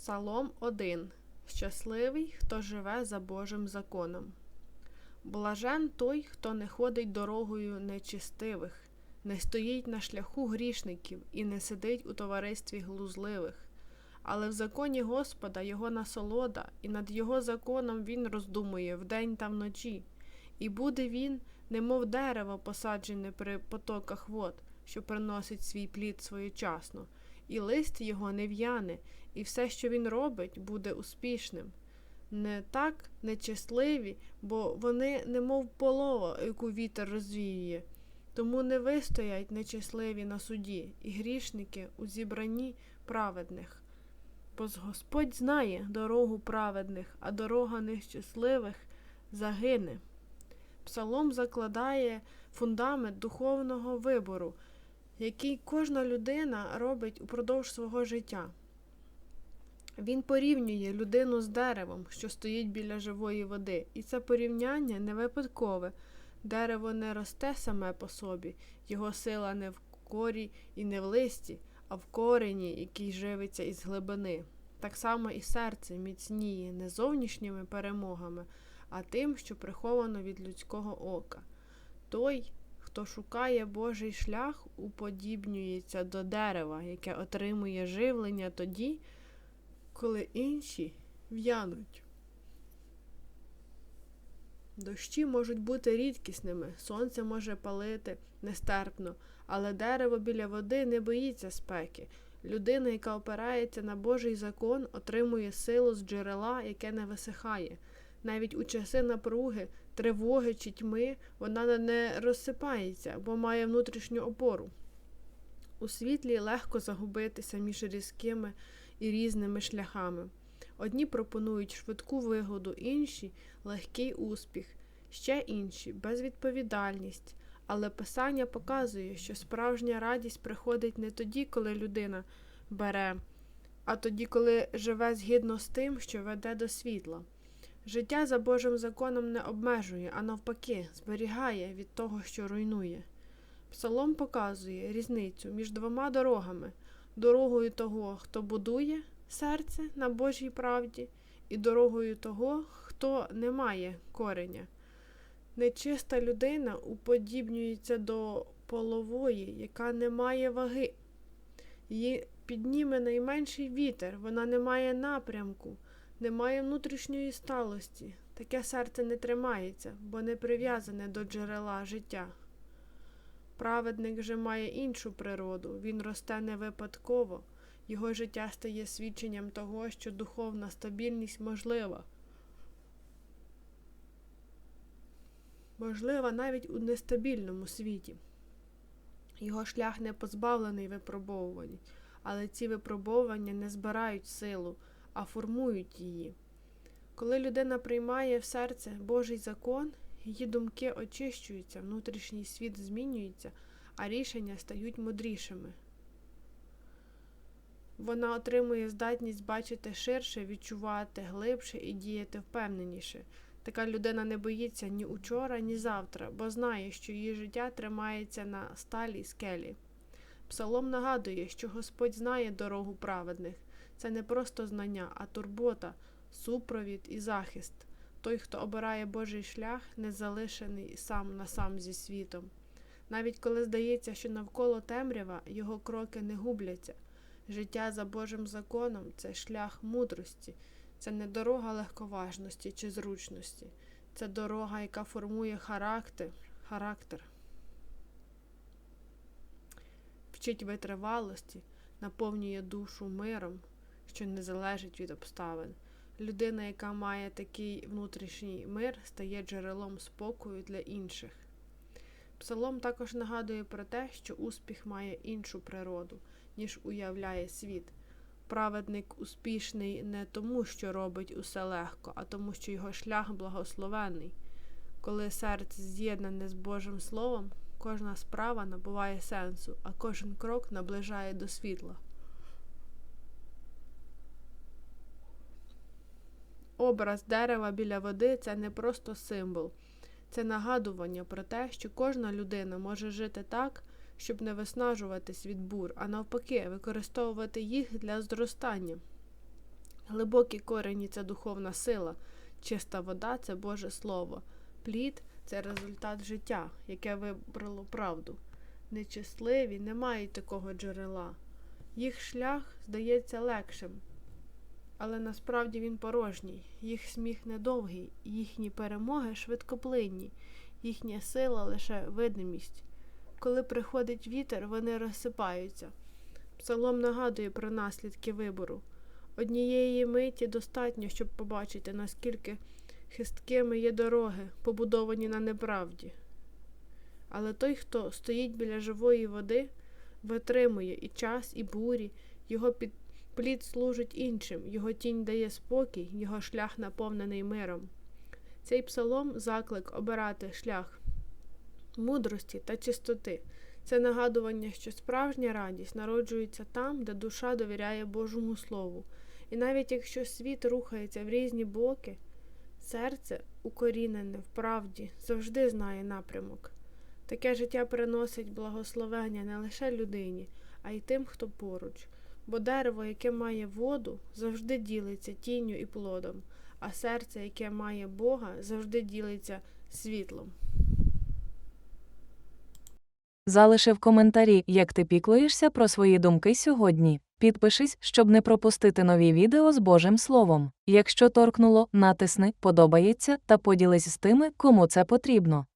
Псалом 1. Щасливий, хто живе за Божим законом. Блажен той, хто не ходить дорогою нечистивих, не стоїть на шляху грішників і не сидить у товаристві глузливих. Але в законі Господа його насолода, і над його законом він роздумує вдень та вночі, і буде він, немов дерево, посаджене при потоках вод, що приносить свій плід своєчасно, і лист його не в'яне, і все, що він робить, буде успішним. Не так нечесливі, бо вони немов полова, яку вітер розвіює. Тому не вистоять нечесливі на суді, і грішники у зібранні праведних. Бо Господь знає дорогу праведних, а дорога нещасливих загине. Псалом закладає фундамент духовного вибору, який кожна людина робить упродовж свого життя. Він порівнює людину з деревом, що стоїть біля живої води, і це порівняння не випадкове. Дерево не росте саме по собі, його сила не в корі і не в листі, а в корені, який живиться із глибини. Так само і серце міцніє не зовнішніми перемогами, а тим, що приховано від людського ока. Той, хто шукає Божий шлях, уподібнюється до дерева, яке отримує живлення тоді, коли інші в'януть. Дощі можуть бути рідкісними, сонце може палити нестерпно, але дерево біля води не боїться спеки. Людина, яка опирається на Божий закон, отримує силу з джерела, яке не висихає. Навіть у часи напруги, тривоги чи тьми вона не розсипається, бо має внутрішню опору. У світлі легко загубитися між різкими і різними шляхами. Одні пропонують швидку вигоду, інші легкий успіх, ще інші безвідповідальність. Але Писання показує, що справжня радість приходить не тоді, коли людина бере, а тоді, коли живе згідно з тим, що веде до світла. Життя за Божим законом не обмежує, а навпаки, зберігає від того, що руйнує. Псалом показує різницю між двома дорогами дорогою того, хто будує серце на Божій правді, і дорогою того, хто не має кореня. Нечиста людина уподібнюється до полової, яка не має ваги. Її підніме найменший вітер, вона не має напрямку, не має внутрішньої сталості. Таке серце не тримається, бо не прив'язане до джерела життя. Праведник же має іншу природу, він росте не випадково, його життя стає свідченням того, що духовна стабільність можлива. Можлива навіть у нестабільному світі. Його шлях не позбавлений випробовувань, але ці випробовування не збирають силу, а формують її. Коли людина приймає в серце Божий закон, її думки очищуються, внутрішній світ змінюється, а рішення стають мудрішими. Вона отримує здатність бачити ширше, відчувати глибше і діяти впевненіше. Така людина не боїться ні учора, ні завтра, бо знає, що її життя тримається на сталій скелі. Псалом нагадує, що Господь знає дорогу праведних. Це не просто знання, а турбота, супровід і захист. Той, хто обирає Божий шлях, не залишений сам на сам зі світом. Навіть коли здається, що навколо темрява його кроки не губляться. Життя за Божим законом це шлях мудрості, це не дорога легковажності чи зручності, це дорога, яка формує характер, характер, вчить витривалості, наповнює душу миром, що не залежить від обставин. Людина, яка має такий внутрішній мир, стає джерелом спокою для інших. Псалом також нагадує про те, що успіх має іншу природу, ніж уявляє світ. Праведник успішний не тому, що робить усе легко, а тому, що його шлях благословений. Коли серце з'єднане з Божим Словом, кожна справа набуває сенсу, а кожен крок наближає до світла. Образ дерева біля води це не просто символ, це нагадування про те, що кожна людина може жити так, щоб не виснажуватись від бур, а навпаки, використовувати їх для зростання. Глибокі корені це духовна сила, чиста вода це Боже Слово, плід це результат життя, яке вибрало правду. Нечисливі не мають такого джерела. Їх шлях здається легшим, але насправді він порожній, їх сміх недовгий, їхні перемоги швидкоплинні, їхня сила лише видимість. Коли приходить вітер, вони розсипаються. Псалом нагадує про наслідки вибору. Однієї миті достатньо, щоб побачити, наскільки хисткими є дороги, побудовані на неправді. Але той, хто стоїть біля живої води, витримує і час, і бурі, його під... плід служить іншим, його тінь дає спокій, його шлях наповнений миром. Цей псалом заклик обирати шлях мудрості та чистоти. Це нагадування, що справжня радість народжується там, де душа довіряє Божому Слову. І навіть якщо світ рухається в різні боки, серце, укорінене в правді, завжди знає напрямок. Таке життя приносить благословення не лише людині, а й тим, хто поруч. Бо дерево, яке має воду, завжди ділиться тінню і плодом, а серце, яке має Бога, завжди ділиться світлом. Залиши в коментарі, як ти піклуєшся про свої думки сьогодні. Підпишись, щоб не пропустити нові відео з Божим Словом. Якщо торкнуло, натисни, подобається та поділись з тими, кому це потрібно.